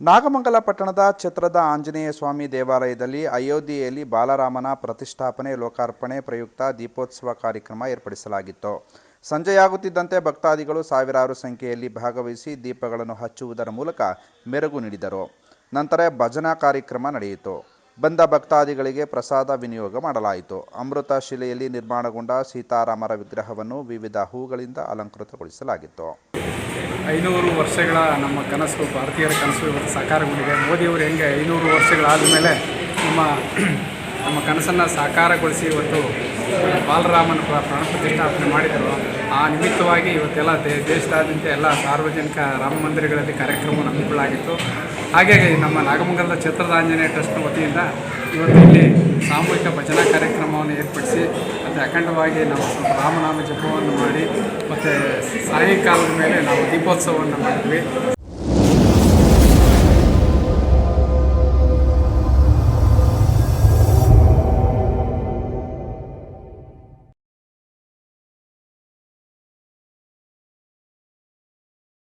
ನಾಗಮಂಗಲ ಪಟ್ಟಣದ ಛತ್ರದ ಆಂಜನೇಯ ಸ್ವಾಮಿ ದೇವಾಲಯದಲ್ಲಿ ಅಯೋಧ್ಯೆಯಲ್ಲಿ ಬಾಲರಾಮನ ಪ್ರತಿಷ್ಠಾಪನೆ, ಲೋಕಾರ್ಪಣೆ ಪ್ರಯುಕ್ತ ದೀಪೋತ್ಸವ ಕಾರ್ಯಕ್ರಮ ಏರ್ಪಡಿಸಲಾಗಿತ್ತು. ಸಂಜೆಯಾಗುತ್ತಿದ್ದಂತೆ ಭಕ್ತಾದಿಗಳು ಸಾವಿರಾರು ಸಂಖ್ಯೆಯಲ್ಲಿ ಭಾಗವಹಿಸಿ ದೀಪಗಳನ್ನು ಹಚ್ಚುವುದರ ಮೂಲಕ ಮೆರುಗು ನೀಡಿದರು. ನಂತರ ಭಜನಾ ಕಾರ್ಯಕ್ರಮ ನಡೆಯಿತು. ಬಂದ ಭಕ್ತಾದಿಗಳಿಗೆ ಪ್ರಸಾದ ವಿನಿಯೋಗ ಮಾಡಲಾಯಿತು. ಅಮೃತ ಶಿಲೆಯಲ್ಲಿ ನಿರ್ಮಾಣಗೊಂಡ ಸೀತಾರಾಮರ ವಿಗ್ರಹವನ್ನು ವಿವಿಧ ಹೂಗಳಿಂದ ಅಲಂಕೃತಗೊಳಿಸಲಾಗಿತ್ತು. ಐನೂರು ವರ್ಷಗಳ ನಮ್ಮ ಕನಸು, ಭಾರತೀಯರ ಕನಸು ಇವತ್ತು ಸಾಕಾರಗೊಂಡಿದೆ. ಮೋದಿಯವರು ಹೆಂಗೆ ಐನೂರು ವರ್ಷಗಳಾದ ಮೇಲೆ ನಮ್ಮ ನಮ್ಮ ಕನಸನ್ನು ಸಾಕಾರಗೊಳಿಸಿ ಇವತ್ತು ಬಾಲರಾಮನ ಪ್ರ- ಪ್ರಾಣ ಪ್ರತಿಷ್ಠಾಪನೆ ಮಾಡಿದರು. ಆ ನಿಮಿತ್ತವಾಗಿ ಇವತ್ತೆಲ್ಲ ದೇಶದಾದ್ಯಂತ ಎಲ್ಲ ಸಾರ್ವಜನಿಕ ರಾಮ ಮಂದಿರಗಳಲ್ಲಿ ಕಾರ್ಯಕ್ರಮವನ್ನು ನಮ್ಮಗಳಾಗಿತ್ತು ಹಾಗಾಗಿ ನಮ್ಮ ನಾಗಮಂಗಲದ ಛತ್ರದ ಆಂಜನೇಯ ಟ್ರಸ್ಟ್ನ ವತಿಯಿಂದ ಇವತ್ತು ಇಲ್ಲಿ ಸಾಮೂಹಿಕ ಭಜನಾ ಕಾರ್ಯಕ್ರಮವನ್ನು ಏರ್ಪಡಿಸಿ ಮತ್ತು ಅಖಂಡವಾಗಿ ನಾವು ಸ್ವಲ್ಪ ರಾಮನಾಮ ಜಪವನ್ನು ಮಾಡಿ ಮತ್ತು ಸಾಯಂಕಾಲದ ಮೇಲೆ ನಾವು ದೀಪೋತ್ಸವವನ್ನು ಮಾಡಿದ್ವಿ